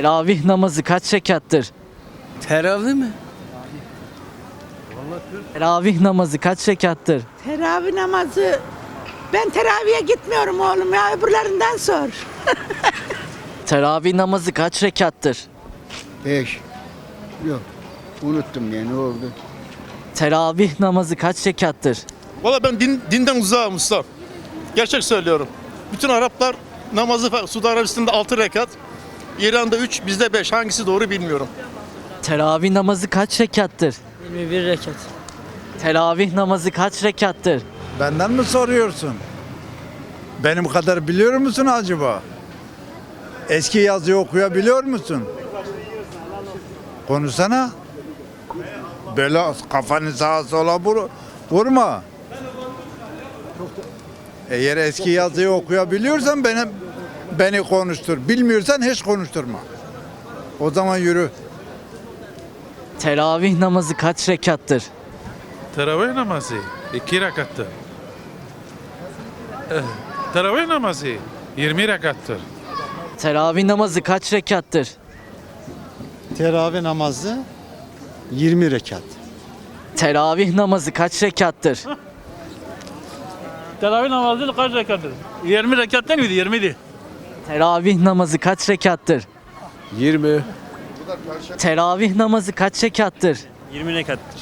Teravih namazı kaç rekattır? Teravih mi? Teravih namazı kaç rekattır? Teravih namazı ben teraviye gitmiyorum oğlum ya öbürlerinden sor. Teravih namazı kaç rekattır? Beş. Yok. Unuttum ya ne oldu? Teravih namazı kaç rekattır? Valla ben din, dinden uzağım usta. Gerçek söylüyorum. Bütün Araplar namazı Suudi Arabistan'da 6 rekat, İran'da 3, bizde 5. Hangisi doğru bilmiyorum. Teravih namazı kaç rekattır? 21 rekat. Teravih namazı kaç rekattır? Benden mi soruyorsun? Benim kadar biliyor musun acaba? Eski yazıyı okuyabiliyor musun? Konuşsana. Böyle kafanı sağa sola vur, vurma. Eğer eski yazıyı okuyabiliyorsan beni, beni konuştur. Bilmiyorsan hiç konuşturma. O zaman yürü. Teravih namazı kaç rekattır? Teravih namazı iki rekattır. Eh, Teravih namazı 20 rekattır. Teravih namazı kaç rekattır? Teravih namazı 20 rekat. Teravih namazı kaç rekattır? Teravih namazı kaç rekattır? 20 rekat değil miydi? 20 idi. Teravih namazı kaç rekattır? 20. Teravih namazı kaç rekattır? 20 rekattır.